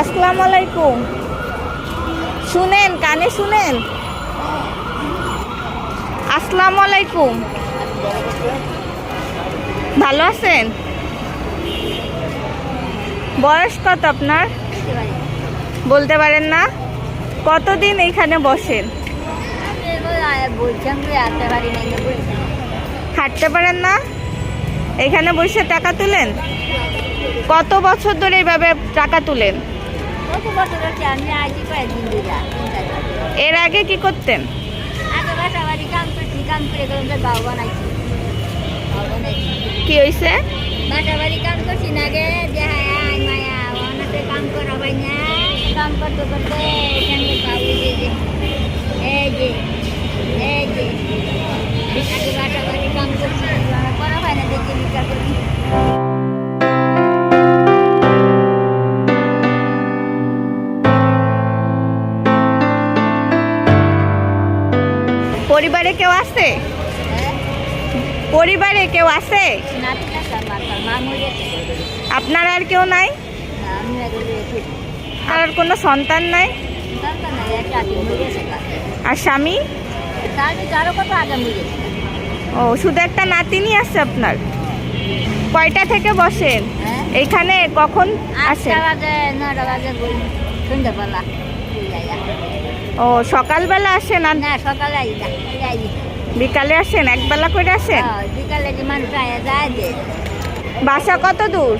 আসসালামু আলাইকুম। শুনেন, কানে শুনেন? আসসালামু আলাইকুম। ভালো আছেন? বয়স কত আপনার? বলতে পারেন না? কতদিন এইখানে বসেন? হাঁটতে পারেন না? এখানে বসে টাকা তুলেন? কত বছর ধরে এইভাবে টাকা তুলেন? এর আগে কি করতেন? কি হয়েছে বাসা কাম করছি না গে দেহা আয় মায়া অনেকে কাম করা না। কাম করতে করতে এখানে যে এই যে পরিবারে কেউ আছে? পরিবারে কেউ আছে? আপনার আর কেউ নাই? আর কোনো সন্তান নাই? আর স্বামী? ও শুধু একটা নাতিনি আছে আপনার? কয়টা থেকে বসেন? এইখানে কখন আসেন? বই সন্ধ্যাবেলা। ও সকালবেলা আসেন আর না সকালে আই যাই বিকালে আসেন একবেলা করে আসেন হ্যাঁ, বিকালে যে মানুষ যায় যে বাসা কত দূর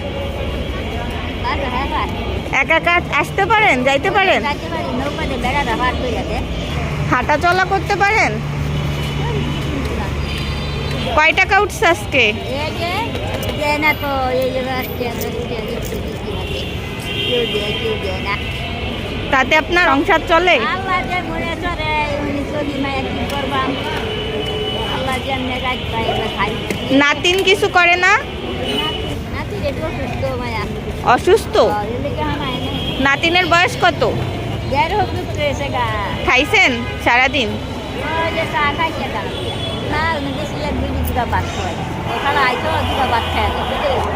হ্যাঁ একা একা আসতে পারেন যাইতে পারেন হাঁটা চলা করতে পারেন কয় টাকা উঠছে আজকে না তো এই তাতে আপনার সংসার চলে? নাতিন কিছু করে না? অসুস্থ নাতিনের বয়স কত? খাইছেন সারাদিন?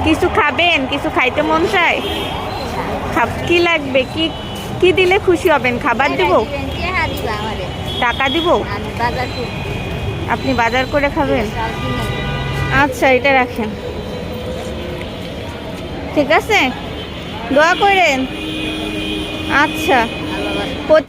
কিছু খাবেন কিছু খাইতে মন চায়? খাব কি লাগবে কি কি দিলে খুশি হবেন? খাবার দিব? হ্যাঁ দিবা আমাদের। টাকা দিব? আপনি বাজার করে খাবেন? আচ্ছা এটা রাখেন। ঠিক আছে? দোয়া করেন। আচ্ছা।